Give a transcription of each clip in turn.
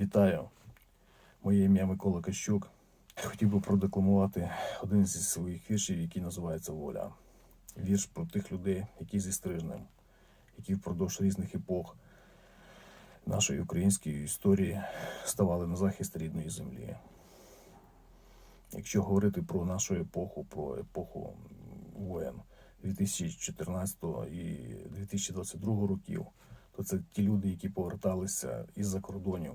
Вітаю! Моє ім'я Микола Кащук. Хотів би продекламувати один зі своїх віршів, який називається Воля. Вірш про тих людей, які зі стрижнем, які впродовж різних епох нашої української історії ставали на захист рідної землі. Якщо говорити про нашу епоху, про епоху воєн 2014 і 2022 років, то це ті люди, які поверталися із-за кордонів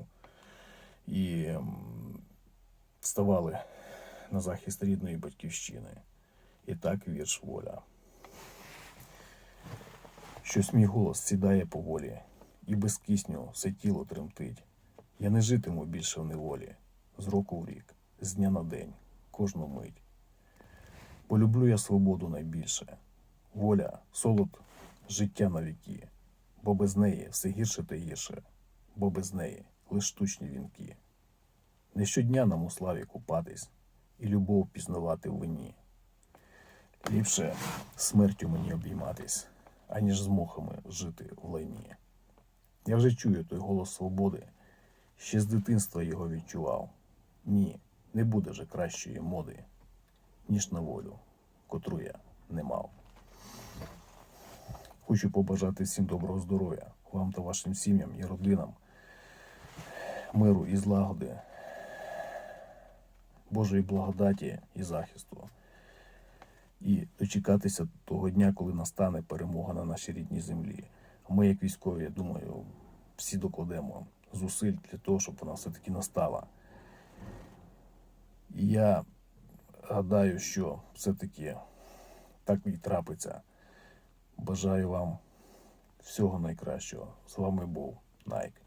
і ем, ставали на захист рідної батьківщини. І так вірш воля. Щось мій голос сідає поволі, і без кисню все тіло тремтить. Я не житиму більше в неволі, з року в рік, з дня на день, кожну мить. Бо люблю я свободу найбільше. Воля, солод, життя на віки, бо без неї все гірше та гірше, бо без неї лиш штучні вінки. Не щодня нам у славі купатись і любов пізнавати в вині. Ліпше смертю мені обійматись, аніж з мухами жити в лайні. Я вже чую той голос свободи, ще з дитинства його відчував. Ні, не буде вже кращої моди, ніж на волю, котру я не мав. Хочу побажати всім доброго здоров'я, вам та вашим сім'ям і родинам, миру і злагоди, Божої благодаті і захисту. І дочекатися того дня, коли настане перемога на нашій рідній землі. Ми, як військові, я думаю, всі докладемо зусиль для того, щоб вона все-таки настала. І я гадаю, що все-таки так і трапиться. Бажаю вам всього найкращого. З вами був Найк.